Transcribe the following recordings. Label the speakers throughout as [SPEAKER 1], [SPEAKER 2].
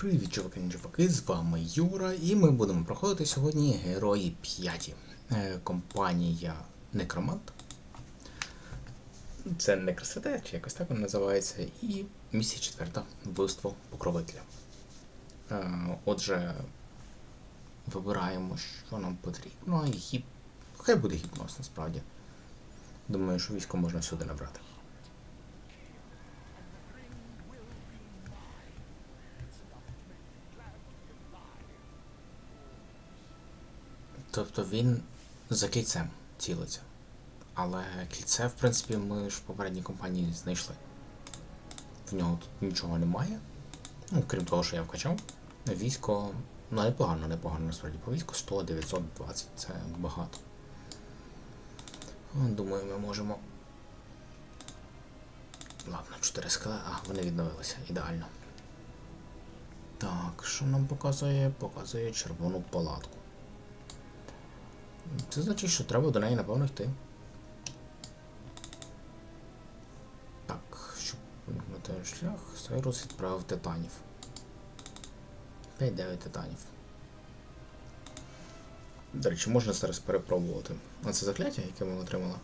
[SPEAKER 1] Привіт, чуваки, чуваки, з вами Юра, і ми будемо проходити сьогодні Герої 5. Е, компанія Некромант. Це не чи якось так воно називається. І місія четверта вбивство покровителя. Е, отже, вибираємо, що нам потрібно. І гіп... Хай буде гіпноз насправді. Думаю, що військо можна сюди набрати. Тобто він за кільцем цілиться. Але кільце, в принципі, ми ж в попередній компанії знайшли. В нього тут нічого немає. Ну, крім того, що я вкачав. Військо. Ну, непогано, непогано насправді. По війську 100, 920 це багато. Ну, Думаю, ми можемо. Ладно, 4 скеле. А, вони відновилися. Ідеально. Так, що нам показує? Показує червону палатку. Це значить, що треба до неї, напевно, йти. Так, щоб вимкнути шлях, Сайрус відправив титанів. 5-9 титанів. До речі, можна зараз перепробувати. А це закляття, яке ми отримали.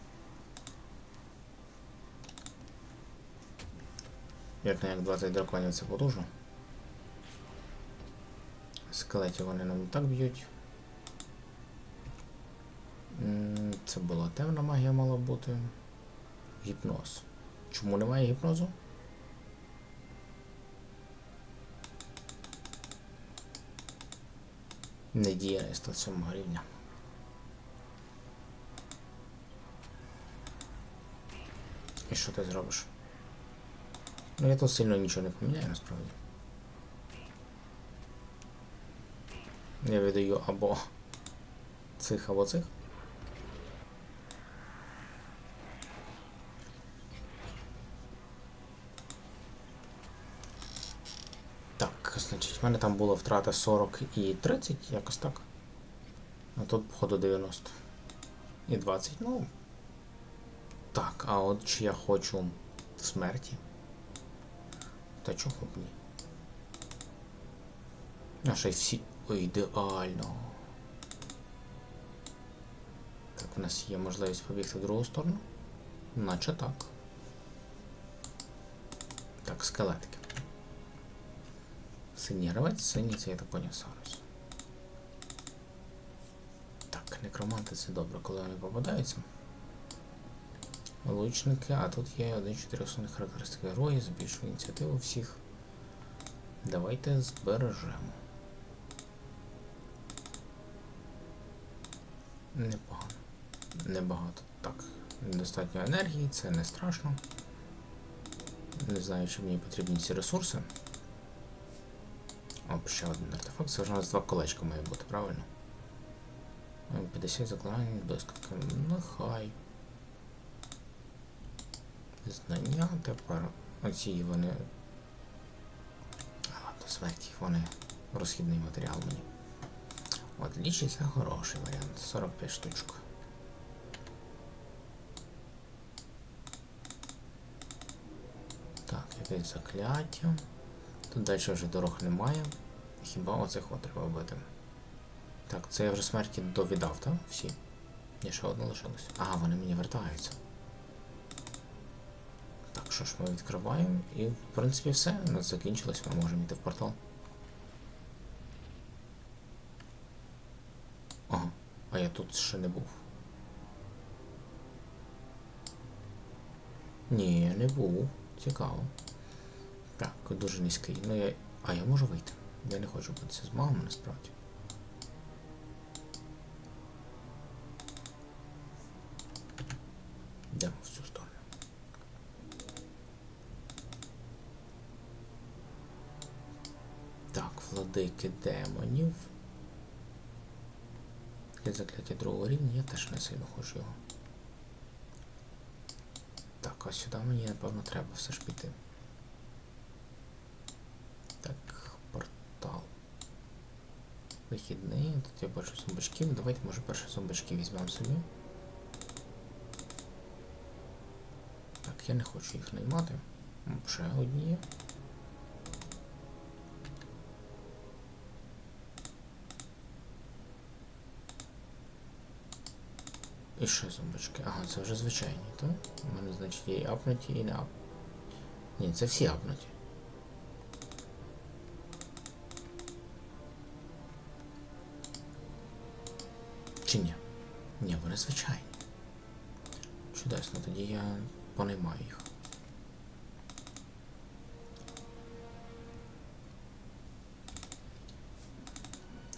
[SPEAKER 1] Як не як 20 драконів це потужно. Скелетів вони нам так б'ють. Це була темна магія мала бути. Гіпноз. Чому немає гіпнозу? Не діє на 107 рівня. І що ти зробиш? Ну я тут сильно нічого не поміняю насправді. Я віддаю або цих, або цих. Так, значить, в мене там була втрата 40 і 30, якось так. А тут, походу, 90. І 20, ну. Так, а от чи я хочу смерті? Та чого б ні? А ще й всі. Ой, ідеально. Так, у нас є можливість побігти в другу сторону. Наче так. Так, скелетики. Синій гравець, я так поняв Сарус. Так, некроманти це добре, коли вони попадаються. Лучники, а тут є один-чотири основних характеристики герої, збільшує ініціативу всіх. Давайте збережемо. Непогано. Небагато. Так, недостатньо енергії, це не страшно. Не знаю, чи мені потрібні ці ресурси. О, ще один артефакт. Це вже у нас два колечка має бути, правильно? Е, 50 заклинань блискавки. Нехай. Знання тепер. Оці вони. А, ладно, смерті, вони розхідний матеріал мені. От це хороший варіант. 45 штучок. Так, якесь закляття. Тут далі вже дорог немає. Хіба оцих от треба вбити. Так, це я вже смерті довідав, так? Всі. Ні, ще одна лишилась. Ага, вони мені вертаються. Так, що ж ми відкриваємо і в принципі все. У нас закінчилось, ми можемо йти в портал. Ага, а я тут ще не був. Ні, не був. Цікаво. Так, дуже низький. Ну я. А я можу вийти. Я не хочу бутися з мамою насправді. Йдемо в цю сторону. Так, владики демонів. Для закляття другого рівня я теж не сильно хочу його. Так, а сюди мені напевно треба все ж піти. вихідний. Тут я бачу зомбачків. Давайте, може, перші зомбачки візьмемо собі. Так, я не хочу їх наймати. Ще одні є. І ще зомбачки. Ага, це вже звичайні, то У мене, значить, є і апнуті і не апнуті. Ні, це всі апнуті. Чи ні? Ні, вони звичайні. Чудесно, тоді я понаймаю їх.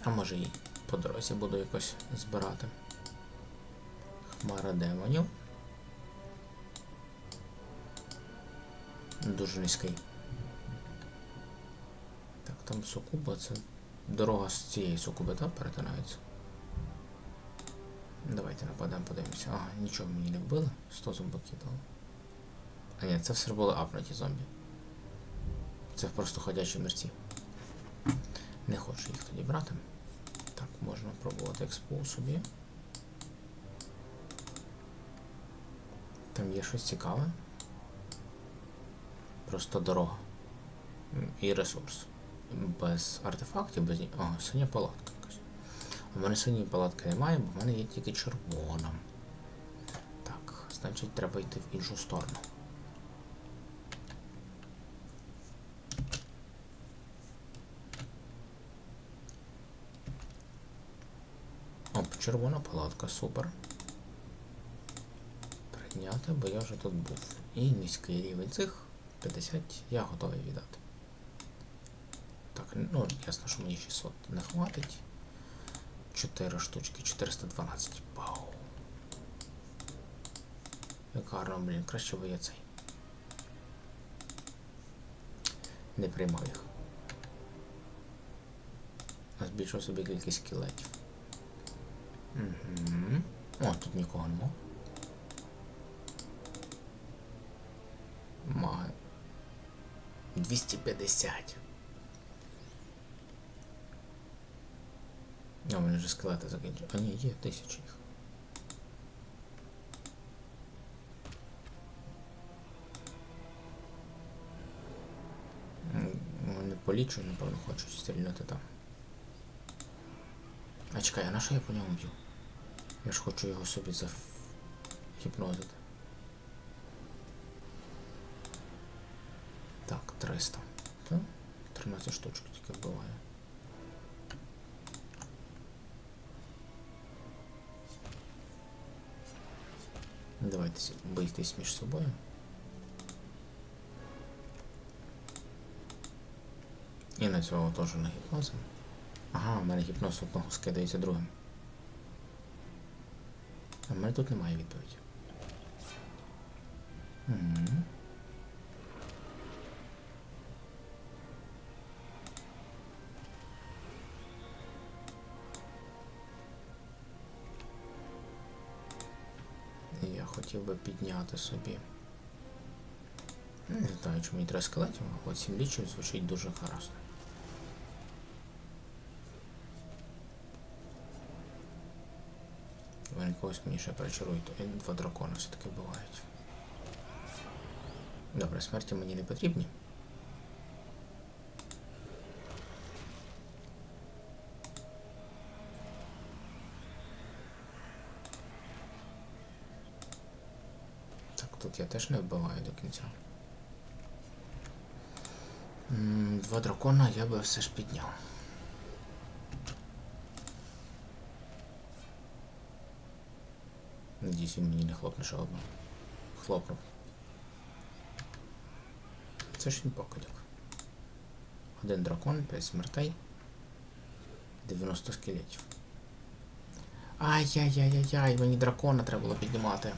[SPEAKER 1] А може і по дорозі буду якось збирати. Хмара демонів. Дуже низький. Так, там Сукуба, це дорога з цієї Сукуби, так, перетинається? Давайте нападемо, подивимося. Ага, нічого мені не вбили. 100 зомбаків дало. А ні, це все були апнуті зомбі. Це просто ходячі мерці. Не хочу їх тоді брати. Так, можна пробувати експо собі. Там є щось цікаве. Просто дорога. І ресурс. Без артефактів, без ні. Ага, синя палатка. У мене синьої палатки немає, бо в мене є тільки червона. Так, значить треба йти в іншу сторону. Оп, червона палатка, супер. Прийняти, бо я вже тут був. І низький рівень цих 50 я готовий віддати. Так, ну ясно, що мені 600 не хватить. 4 штучки, 412. Вау. Як гарно, блін, краще би я цей. Не приймав їх. А збільшив собі кількість скелетів. Угу. О, тут нікого нема. Маги. 250. А, у мене вже скелети закінчили. А ні, є тисячі їх. Вони полічу, напевно, хочуть стріляти там. А чекай, а на що я по ньому б'ю? Я ж хочу його собі загіпнозити. Так, 300. Так? 13 штучок тільки вбиває. Давайте бийтесь між собою. І на цього теж на гіпнозом. Ага, у мене гіпноз одного скидається другим. А в мене тут немає відповіді. Угу. Хотів би підняти собі. Не знаю, чому мені треба скелетів, але 7 лічів звучить дуже гаразд. Вони когось мені ще перечарують. І Два дракони все-таки бувають. Добре, смерті мені не потрібні. Так, тут я теж не вбиваю до кінця. Два дракона я би все ж підняв. Надіюсь, він мені не хлопне одну. Хлопнув. Це ж він покидьок. Один дракон, 5 смертей. 90 скелетів. Ай-яй-яй-яй-яй, мені дракона треба було піднімати.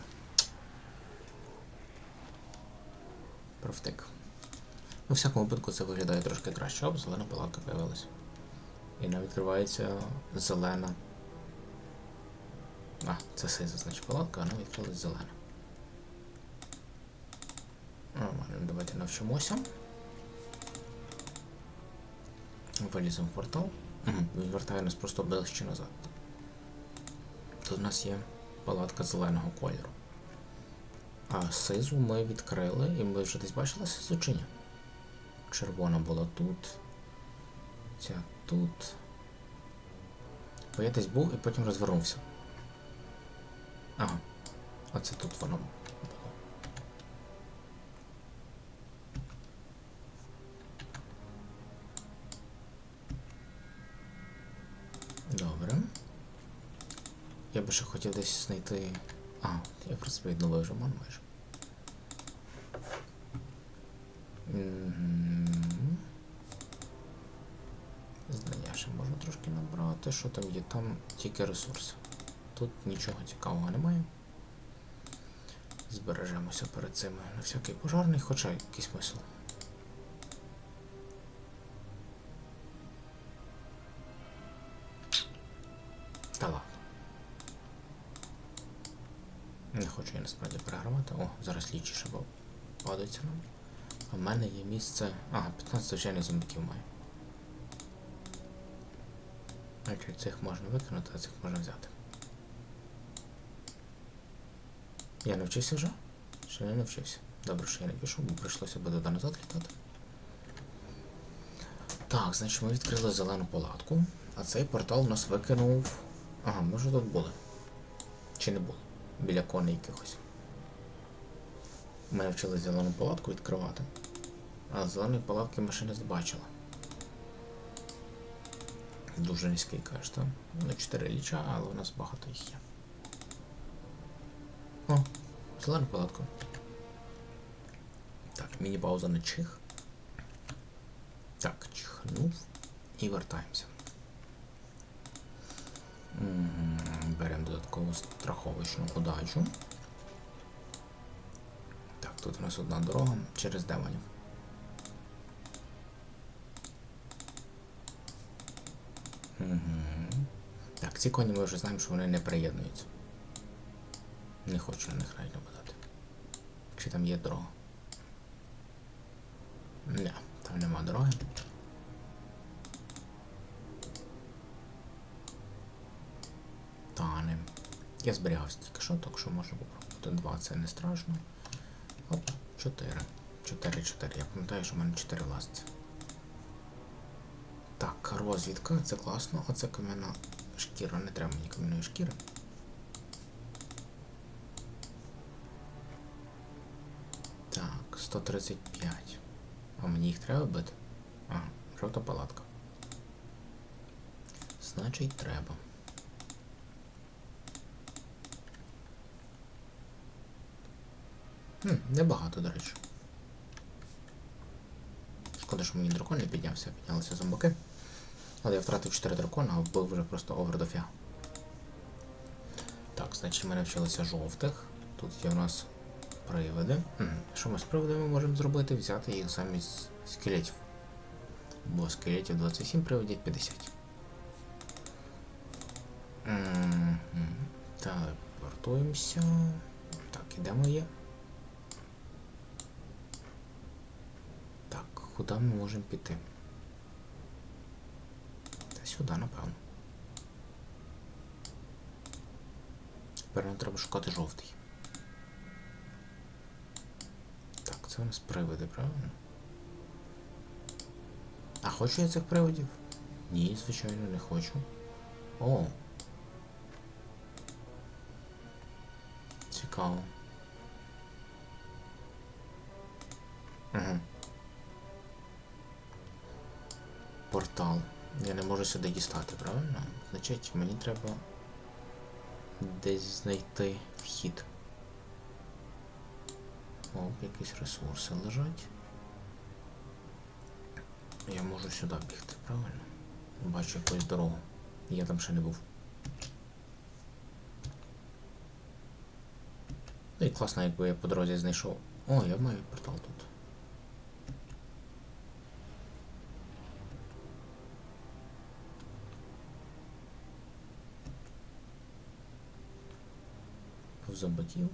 [SPEAKER 1] Провтик. У всякому випадку це виглядає трошки краще. Оп, зелена палатка появилась. І нам відкривається зелена. А, це сиза, значить палатка, а нам відкрилась зелена. Нормально, давайте навчимося. Виліземо в портал. Він вертає нас просто ближче назад. Тут у нас є палатка зеленого кольору. А сизу ми відкрили, і ми вже десь бачили сизу чи ні? Червона була тут. Ця тут. Бо я десь був і потім розвернувся. Ага. Оце тут воно. Добре. Я би ще хотів десь знайти. А, я просто відновив вже ман майже. Знання ще можна трошки набрати. Що там є? Там тільки ресурси. Тут нічого цікавого немає. Збережемося перед цим на всякий пожарний, хоча якийсь смисл. Не хочу я насправді перегравати. О, зараз лічі ще падається нам. А в мене є місце. Ага, 15 звичайних зомбаків маю. Значить, цих можна викинути, а цих можна взяти. Я навчився вже? Ще не навчився. Добре, що я не пішов, бо прийшлося би туди назад літати. Так, значить ми відкрили зелену палатку, а цей портал нас викинув. Ага, ми вже тут були. Чи не були? Біля коней якихось. Ми навчили зелену палатку відкривати. А зеленої палатки ми ще не бачили. Дуже низький кеш, так? Ну, 4 ліча, але у нас багато їх є. О, зелена палатка. Так, міні-пауза на чих. Так, чихнув і вертаємося. Беремо додаткову страховочну удачу. Так, тут у нас одна дорога через демонів. Угу. Так, ці коні ми вже знаємо, що вони не приєднуються. Не хочу на них навіть нападати. Чи там є дорога? Не, там нема дороги. Та не. Я зберігався тільки що, так що можна попробувати. Два це не страшно. Оп, чотири. Чотири, чотири. Я пам'ятаю, що в мене чотири власті. Так, розвідка, це класно. Оце кам'яна шкіра. Не треба мені кам'яної шкіри. Так, 135. А мені їх треба бити? А, жовта палатка. Значить, треба. Хм, небагато, до речі. Шкода, що мені дракон не піднявся, піднялися зомбаки. Але я втратив 4 дракона, а вбив вже просто овердофіга. Так, значить ми навчилися жовтих. Тут є у нас привиди. Мгм. Що ми з привидами можемо зробити? Взяти їх замість скелетів. Бо скелетів 27 привидів 50. Мгм. Телепортуємося. Так, ідемо є. Так, куди ми можемо піти? Та сюди, напевно. Тепер нам треба шукати жовтий. Так, це у нас привиди, правильно? А хочу я цих привидів? Ні, звичайно, не хочу. О. Цікаво. Угу. Портал. Я не можу сюди дістати, правильно? Значить, мені треба десь знайти вхід. Оп, якісь ресурси лежать. Я можу сюди бігти, правильно? Бачу якусь дорогу. Я там ще не був. Ну і класно, якби я по дорозі знайшов. О, я маю портал тут. Повз зомбаків.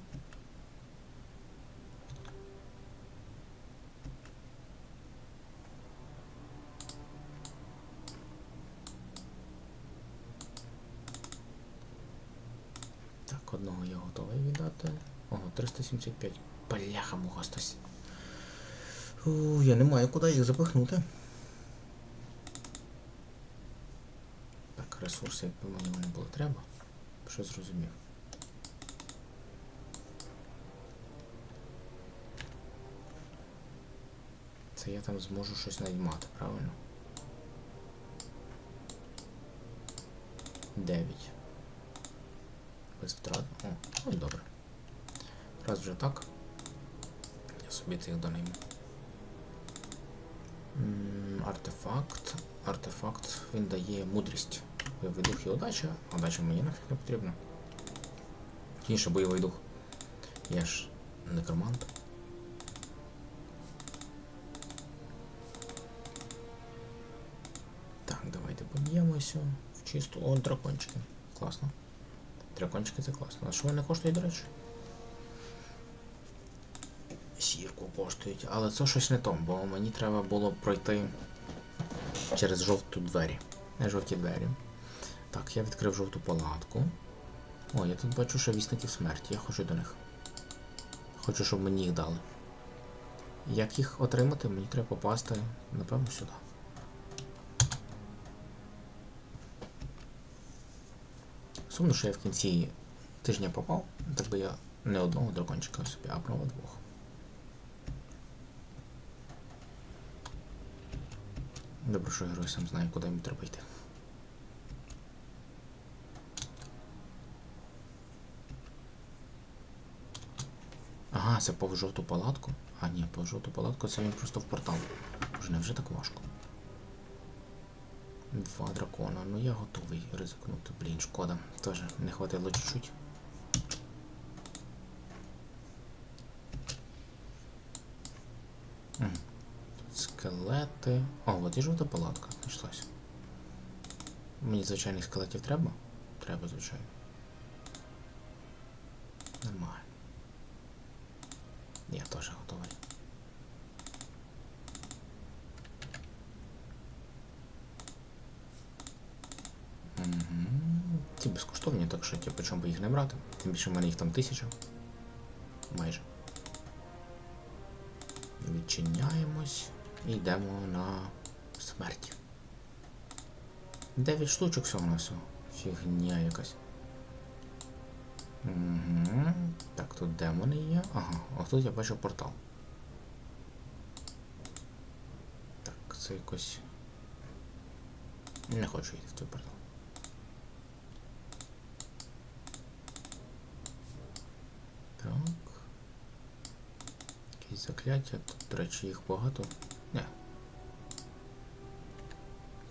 [SPEAKER 1] Так, одного я готовий віддати. Ого, 375. Бляха муха 100. У, я не маю куди їх запихнути. Так, ресурси, мені вони було треба. Що зрозумів. Це я там зможу щось наймати, правильно? 9. Без втрат. О, ось добре. Раз вже так. Я собі цих донайму. Артефакт. Артефакт він дає мудрість. Бойовий дух і удача. Удача мені нафіг не потрібна. Тіше бойовий дух. Я ж некромант. Поб'ємося в чисту. О, дракончики. Класно. Дракончики це класно. А що вони коштують, до речі? Сірку коштують, але це щось не то, бо мені треба було пройти через жовту двері. Не жовті двері. Так, я відкрив жовту палатку. О, я тут бачу, що вісників смерті. Я хочу до них. Хочу, щоб мені їх дали. Як їх отримати, мені треба попасти, напевно, сюди. Сумно, що я в кінці тижня попав, так би я не одного дракончика собі, а право двох. Добре, що герой сам знає, куди йому треба йти. Ага, це по жовту палатку. А, ні, по жовту палатку це він просто в портал. Вже не вже так важко. Два дракона. Ну я готовий ризикнути. Блін, шкода. Теж не хватило чуть-чуть. Скелети. О, от і жовта палатка знайшлася. Мені звичайних скелетів треба? Треба, звичайно. Нормально. Я теж готовий. Ті безкоштовні, так що типу, чому би їх не брати? Тим більше в мене їх там тисяча. Майже. Відчиняємось і йдемо на смерть. Дев'ять штучок всього на всього. Фігня якась. Угу. Так, тут демони є. Ага, а тут я бачу портал. Так, це якось. Не хочу йти в той портал. Так. Якісь закляття. Тут, до речі, їх багато. Не.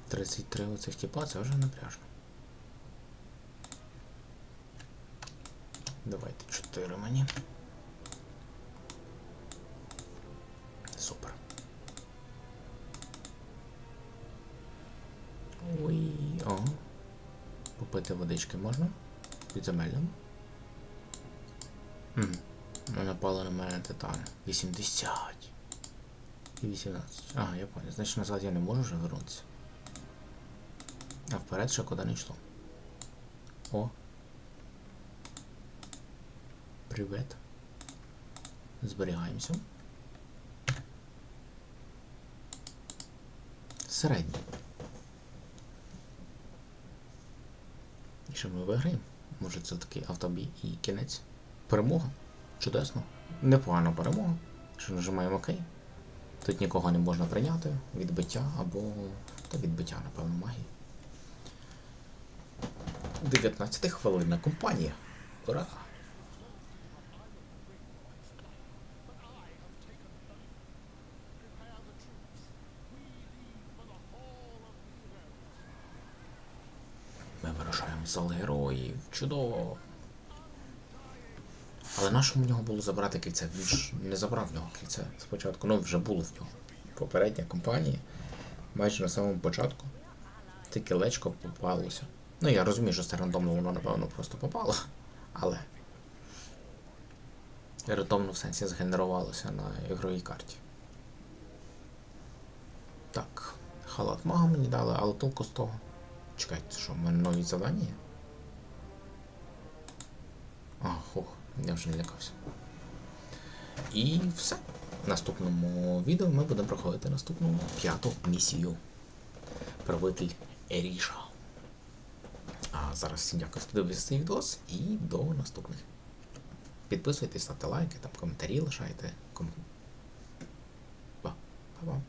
[SPEAKER 1] 33 оцих тіпа, це вже напряжно. Давайте 4 мені. Супер. Ой, о. Попити водички можна? Підземельним. Хм. Ну, напало на мене титан. 80. І 18. Ага, я понял. Значить назад я не можу вже вернутися. А вперед ще куди не йшло. О. Привет. Зберігаємося. Середній. І що ми виграємо? Може це такий автобій і кінець. Перемога. Чудесно. Непогана перемога. Що нажимаємо ОК. Тут нікого не можна прийняти. Відбиття або. Та відбиття, напевно, магії. 19 хвилинна компанія. Ура! Ми вирушаємо в героїв. Чудово! Але нашому в нього було забрати кільце? Він ж не забрав в нього кільце спочатку. Ну, вже було в нього. Попередня компанія. Майже на самому початку. Те кілечко попалося. Ну, я розумію, що це рандомно воно, напевно, просто попало. Але. Рандомно в сенсі згенерувалося на ігровій карті. Так. Халат мага мені дали, але толку з того. Чекайте, що, в мене нові завдання є? Я вже не лякався. І все. В наступному відео ми будемо проходити наступну п'яту місію. Правитель Еріша. А зараз всім дякую, що дивилися цей відос і до наступних. Підписуйтесь, ставте лайки, там коментарі лишайте. Ком... Ба. Па-па.